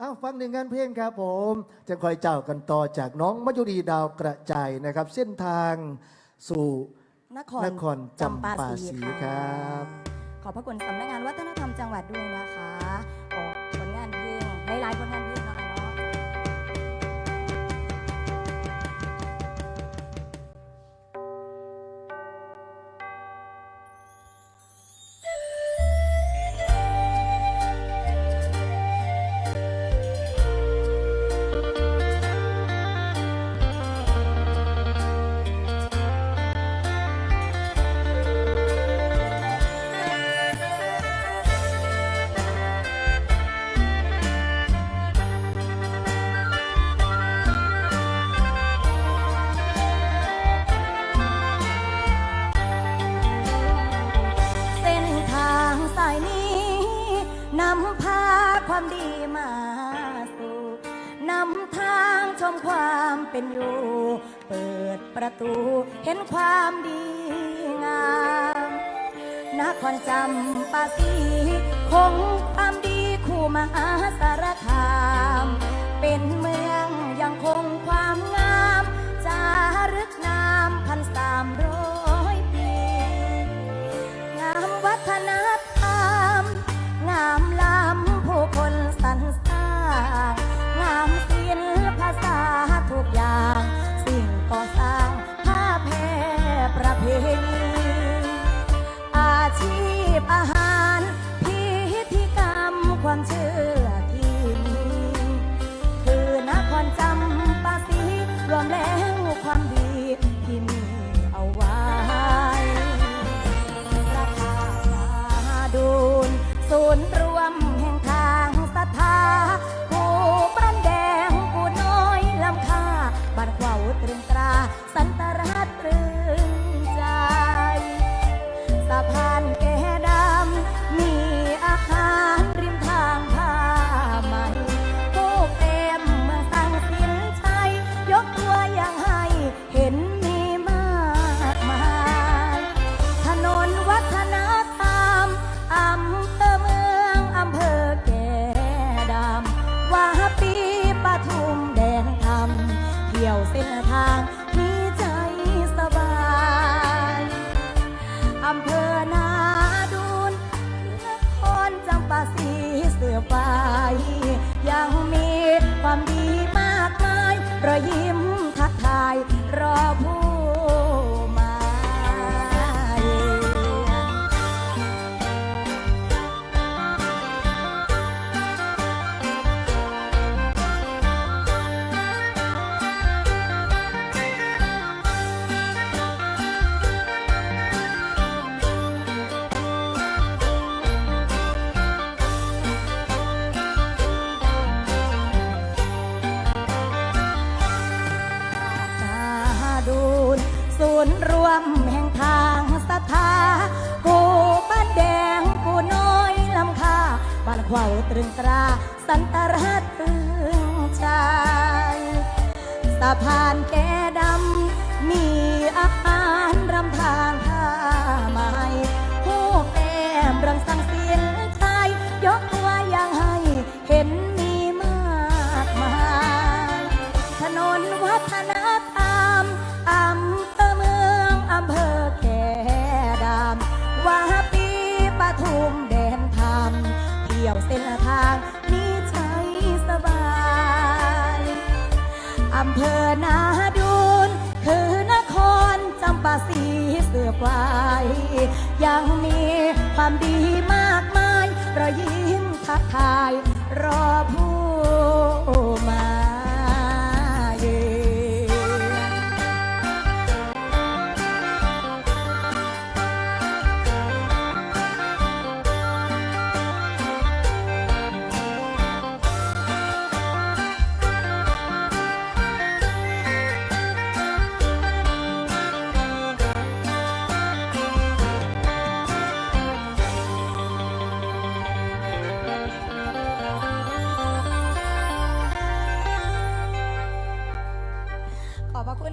อ้าวฟังหนึ่งงานเพลงครับผมจะคอยเจ้ากันต่อจากน้องมัยุรีดาวกระจายนะครับ เส้นทางสู่นครนครจำปาศรีครับ ขอบพระคุณสำนักงานวัฒนธรรมจังหวัดด้วยนะคะออกผลงานเพลงหลายๆผลงานเพลง ความดีมาสู่นำทางชมความเป็นอยู่ เปิดประตูเห็นความดีงามนครจำปาสีคงความดีคู่มหาสารคาม บ้านขวาวตรึงตรา สันตราตรึงใจสะพาน ที่ยวเส้นทางมีใจสบายอำเภอนาดูนนครจำปาสีเสือไปยังมีความดีมากมายรอยยิ้ม ศูนย์รวมแห่งทางศรัทธาผู้บ้านแดงผู้น้อยลำคาบ้านขวาวตรึงตรา สันตราตรึงใจสะพานแก่ดำ มีอาหารรำทางท่าไม้ผู้แก้มรังสังสินชายยกตัวอย่างให้เห็นมีมากมายถนนวัฒนธ ที่ยวเส้นทางนี้ใช้สบายอำเภอนาดูนคือนครจำปาสีเสือควายยังมีความดีมากมายรอยยิ้มทักทายรอผู้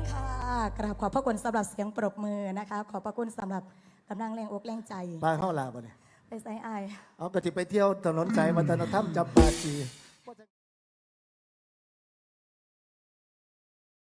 คุณค่ะกราบขอบพระคุณสำหรับเสียงปรบมือนะคะ ขอบพระคุณสำหรับกำลังแรงอกแรงใจบ้านเข้าลาบ่เนี่ยไปไซอาย เอากระติไปเที่ยวถนนสายวัฒนธรรมจำปาสี